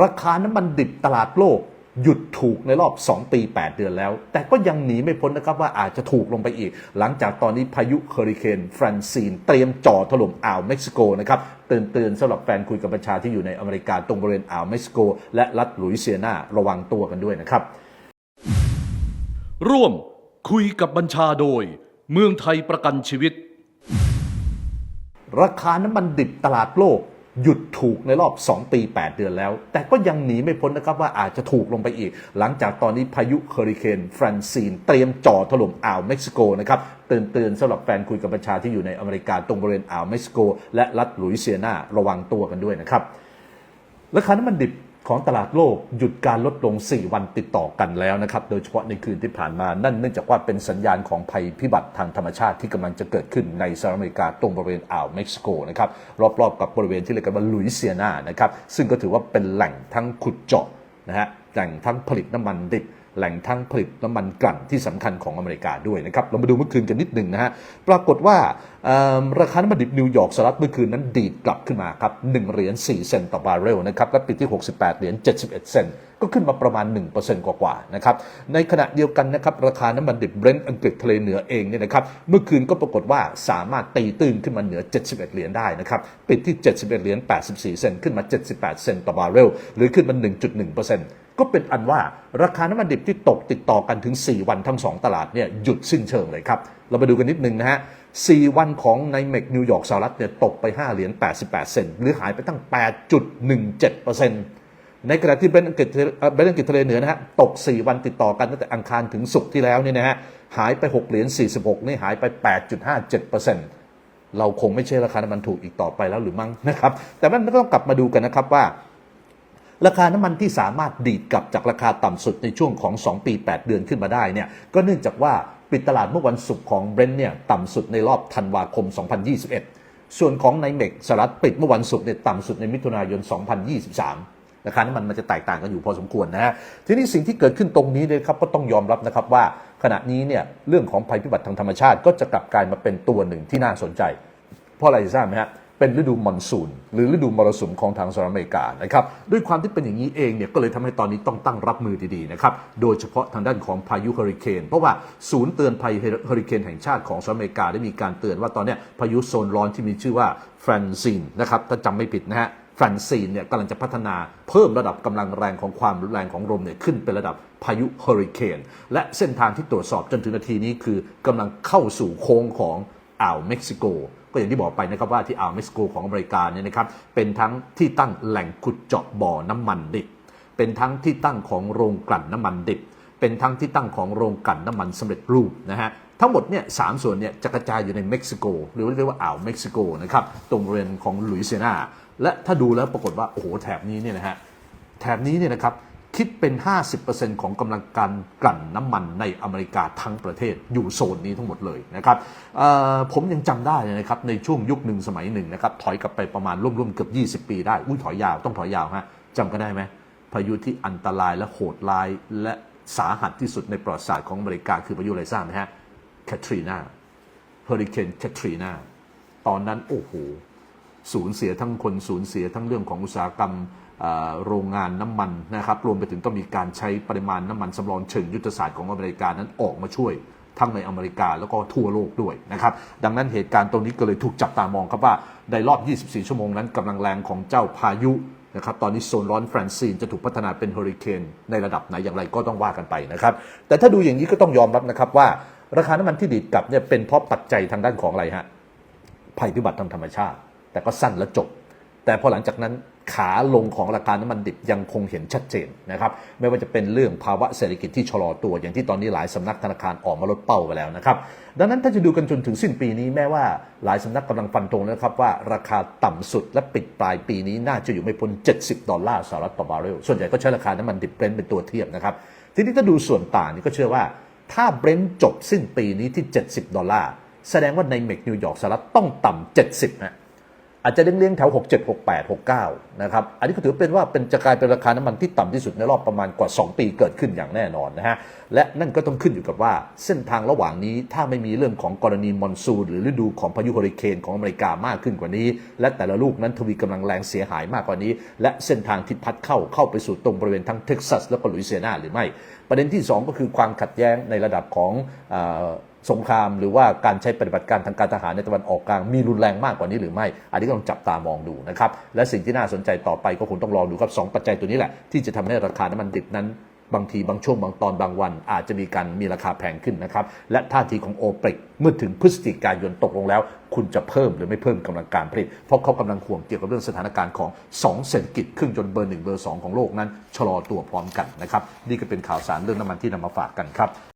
ราคาน้ำมันดิบตลาดโลก หยุดถูกในรอบ 2 ปี 8 เดือนแล้ว แต่ก็ยังหนีไม่พ้นนะครับว่าอาจจะถูกลงไปอีก หลังจากตอนนี้พายุเฮอริเคนฟรานซีน เตรียมจ่อถล่มอ่าวเม็กซิโกนะครับเตือนเตือนๆสำหรับแฟนคุยกับประชาที่อยู่ในอเมริกาตรงบริเวณอ่าวเม็กซิโก และรัฐหลุยเซียนาระวังตัวกันด้วยนะครับ ร่วมคุยกับบัญชาโดย เมืองไทยประกันชีวิต ราคาน้ำมันดิบตลาดโลก หยุดถูกในรอบ 2 ปี 8 เดือนแล้ว แต่ก็ยังหนีไม่พ้นนะครับว่าอาจจะถูกลงไปอีก หลังจากตอนนี้พายุเฮอริเคนฟรานซีน เตรียมจ่อถล่มอ่าวเม็กซิโกนะครับเตือนเตือนๆสำหรับแฟนคุยกับประชาที่อยู่ในอเมริกาตรงบริเวณอ่าวเม็กซิโก และรัฐลุยเซียนาระวังตัวกันด้วยนะครับราคาน้ำมันดิบ ของตลาดโลกหยุดการลดลง 4 วันติดต่อกันแล้วนะครับ โดยเฉพาะในคืนที่ผ่านมานั่นเนื่องจากว่าเป็นสัญญาณของภัยพิบัติทางธรรมชาติที่กำลังจะเกิดขึ้นในสหรัฐอเมริกาตรงบริเวณอ่าวเม็กซิโกนะครับรอบๆกับบริเวณที่เรียกกันว่าลุยเซียนานะครับซึ่งก็ถือว่าเป็นแหล่งทั้งขุดเจาะนะฮะแหล่งทั้งผลิตน้ำมันดิบ แหล่งทั้งผลิตน้ำมันกลั่นที่สำคัญของอเมริกาด้วยนะครับเรามาดูเมื่อคืนกันนิดหนึ่งนะฮะปรากฏว่าราคาน้ำมันดิบนิวยอร์กสหรัฐเมื่อคืนนั้นดีดกลับขึ้นมาครับ1เหรียญ4เซนต์ต่อบาร์เรลนะครับและปิดที่ 68 เหรียญ71 เซนต์ก็ขึ้นมาประมาณ 1%กว่าๆนะครับในขณะเดียวกันนะครับราคาน้ำมันดิบเบรนท์อังกฤษทะเลเหนือเองเนี่ยนะครับเมื่อคืนก็ปรากฏว่าสามารถตีตื้นขึ้นมาเหนือ 71 เหรียญได้นะครับปิดที่ 71 เหรียญ84 เซนต์ขึ้นมา 78 เซนต์ต่อบาร์เรลหรือขึ้นมา 1.1% ก็เป็นอันว่าราคาน้ำมันดิบที่ตกติดต่อกันถึง 4 วันทั้ง 2 ตลาดเนี่ยหยุดสิ้นเชิงเลยครับ เรามาดูกันนิดนึงนะฮะ 4 วันของในเมกนิวยอร์กสหรัฐเนี่ยตกไป 5 เหรียญ 88 เซนต์หรือหายไปตั้ง 8.17%ในขณะที่เบรนท์อังกฤษเอ่เบนอังกฤษทะเลเหนือนะฮะตก 4 วันติดต่อกันตั้งแต่อังคารถึงศุกร์ที่แล้วเนี่ยนะฮะหายไป 6 เหรียญ 46 นี่หายไป 8.57%เราคงไม่ใช่ราคาน้ำมันถูกอีกต่อไปแล้วหรือมั้งนะครับ แต่มันก็ต้องกลับมาดูกันนะครับว่า ราคาน้ำมันที่สามารถดีดกลับจากราคาต่ำสุดในช่วงของ 2 ปี 8 เดือนขึ้นมาได้เนี่ยก็เนื่องจากว่าปิดตลาดเมื่อวันศุกร์ของเบรนท์เนี่ยต่ำสุดในรอบธันวาคม 2021 ส่วนของในเมกสหรัฐปิดเมื่อวันศุกร์เนี่ยต่ำสุดในมิถุนายน 2023ราคาน้ำมันมันจะแตกต่างกันอยู่พอสมควรนะฮะทีนี้สิ่งที่เกิดขึ้นตรงนี้เนี่ยครับก็ต้องยอมรับนะครับว่าขณะนี้เนี่ยเรื่องของภัยพิบัติทางธรรมชาติก็จะกลับกลายมาเป็นตัวหนึ่งที่น่าสนใจ เพราะอะไรทราบไหมฮะ เป็นฤดูมอนซูนหรือฤดูมรสุมของทางสหรัฐอเมริกานะครับด้วยความที่เป็นอย่างนี้เองเนี่ยก็เลยทำให้ตอนนี้ต้องตั้งรับมือดีๆนะครับโดยเฉพาะทางด้านของพายุเฮอริเคนเพราะว่าศูนย์เตือนภัยเฮอริเคนแห่งชาติของสหรัฐอเมริกาได้มีการเตือนว่าตอนนี้พายุโซนร้อนที่มีชื่อว่าแฟรนซีนนะครับถ้าจำไม่ผิดนะฮะแฟรนซีนเนี่ยกำลังจะพัฒนาเพิ่มระดับกำลังแรงของความรุนแรงของลมเนี่ยขึ้นเป็นระดับพายุเฮอริเคนและเส้นทางที่ตรวจสอบจนถึงนาทีนี้คือกำลังเข้าสู่โค้งของอ่าวเม็กซิโก ก็อย่างที่บอกไปนะครับว่าที่อ่าวเม็กซิโกของอเมริกาเนี่ยนะครับเป็นทั้งที่ตั้งแหล่งขุดเจาะบ่อน้ำมันดิบ เป็นทั้งที่ตั้งของโรงกลั่นน้ำมันดิบ เป็นทั้งที่ตั้งของโรงกลั่นน้ำมันสำเร็จรูปนะฮะทั้งหมดเนี่ยสามส่วนเนี่ยจะกระจายอยู่ในเม็กซิโกหรือเรียกว่าอ่าวเม็กซิโกนะครับตรงบริเวณของลุยเซียนา และถ้าดูแล้วปรากฏว่าโอ้โหแถบนี้เนี่ยนะฮะแถบนี้เนี่ยนะครับ คิดเป็น 50%ของกำลังการกลั่นน้ำมันในอเมริกาทั้งประเทศอยู่โซนนี้ทั้งหมดเลยนะครับผมยังจำได้นะครับในช่วงยุคหนึ่งสมัยหนึ่งนะครับถอยกลับไปประมาณร่วมๆเกือบ 20 ปีได้ อุ้ยถอยยาวต้องถอยยาวฮะจำกันได้ไหมพายุที่อันตรายและโหดร้ายและสาหัสที่สุดในประวัติศาสตร์ของอเมริกาคือพายุอะไรทราบไหมฮะแคทรีนาเฮอริเคนแคทรีนาตอนนั้นโอ้โห สูญเสียทั้งคนสูญเสียทั้งเรื่องของอุตสาหกรรมโรงงานน้ำมันนะครับรวมไปถึงต้องมีการใช้ปริมาณน้ำมันสำรองเชิงยุทธศาสตร์ของอเมริกานั้นออกมาช่วยทั้งในอเมริกาแล้วก็ทั่วโลกด้วยนะครับ ดังนั้นเหตุการณ์ตรงนี้ก็เลยถูกจับตามองครับว่าในรอบ 24 ชั่วโมงนั้นกำลังแรงของเจ้าพายุนะครับตอนนี้โซนร้อนแฟรนซีนจะถูกพัฒนาเป็นเฮอริเคนในระดับไหนอย่างไรก็ต้องว่ากันไปนะครับ แต่ถ้าดูอย่างนี้ก็ต้องยอมรับนะครับว่า ราคาน้ำมันที่ดีดกลับเนี่ยเป็นเพราะปัจจัยทางด้านของอะไรฮะภัยพิบัติทางธรรมชาติ แต่ก็สั้นและจบ แต่พอหลังจากนั้นขาลงของราคาน้ำมันดิบยังคงเห็นชัดเจนนะครับไม่ว่าจะเป็นเรื่องภาวะเศรษฐกิจที่ชะลอตัว อย่างที่ตอนนี้หลายสำนักธนาคารออกมาลดเป้าไปแล้วนะครับดังนั้นถ้าจะดูกันจนถึงสิ้นปีนี้แม้ว่าหลายสำนักกำลังฟันธงแล้วนะครับว่าราคาต่ำสุดและปิดปลายปีนี้น่าจะอยู่ไม่พ้น 70 ดอลลาร์สหรัฐต่อบาร์เรลส่วนใหญ่ก็ใช้ราคาน้ำมันดิบเบรนท์เป็นตัวเทียบนะครับทีนี้ถ้าดูส่วนต่างนี่ก็เชื่อว่า ถ้าเบรนท์จบสิ้นปีนี้ที่ 70 ดอลลาร์แสดงว่าในเมกนิวยอร์กสหรัฐต้องต่ำ70นะ อาจจะเลี้ยงๆแถว 67 68 69 นะครับ อันนี้ก็ถือเป็นว่าเป็นจะกลายเป็นราคาน้ำมันที่ต่ำที่สุดในรอบประมาณกว่า 2 ปีเกิดขึ้นอย่างแน่นอนนะฮะ และนั่นก็ต้องขึ้นอยู่กับว่าเส้นทางระหว่างนี้ถ้าไม่มีเรื่องของกรณีมอนซูนหรือฤดูของพายุเฮอริเคนของอเมริกามากขึ้นกว่านี้ และแต่ละลูกนั้นทวีกำลังแรงเสียหายมากกว่านี้ และเส้นทางที่พัดเข้าเข้าไปสู่ตรงบริเวณทั้งเท็กซัสและก็ลุยเซียนาหรือไม่ ประเด็นที่ 2 ก็คือความขัดแย้งในระดับของ สงครามหรือว่าการใช้ปฏิบัติการทางการทหารในตะวันออกกลางมีรุนแรงมากกว่านี้หรือไม่ อันนี้ก็ต้องจับตามองดูนะครับ และสิ่งที่น่าสนใจต่อไปก็คงต้องรอดูครับสองปัจจัยตัวนี้แหละที่จะทำให้ราคาน้ำมันดิบนั้นบางทีบางช่วงบางตอนบางวัน อาจจะมีการมีราคาแพงขึ้นนะครับ และท่าทีของโอเปกเมื่อถึงพฤศจิกายนตกลงแล้ว คุณจะเพิ่มหรือไม่เพิ่มกำลังการผลิต เพราะเขากำลังห่วงเกี่ยวกับเรื่องสถานการณ์ของ 2 เศรษฐกิจครึ่งจนเบอร์หนึ่งเบอร์สองของโลกนั้นชะลอตัวพร้อมกันนะครับ นี่ก็เป็นข่าวสารเรื่องน้ำมันที่นำมาฝากกันครับ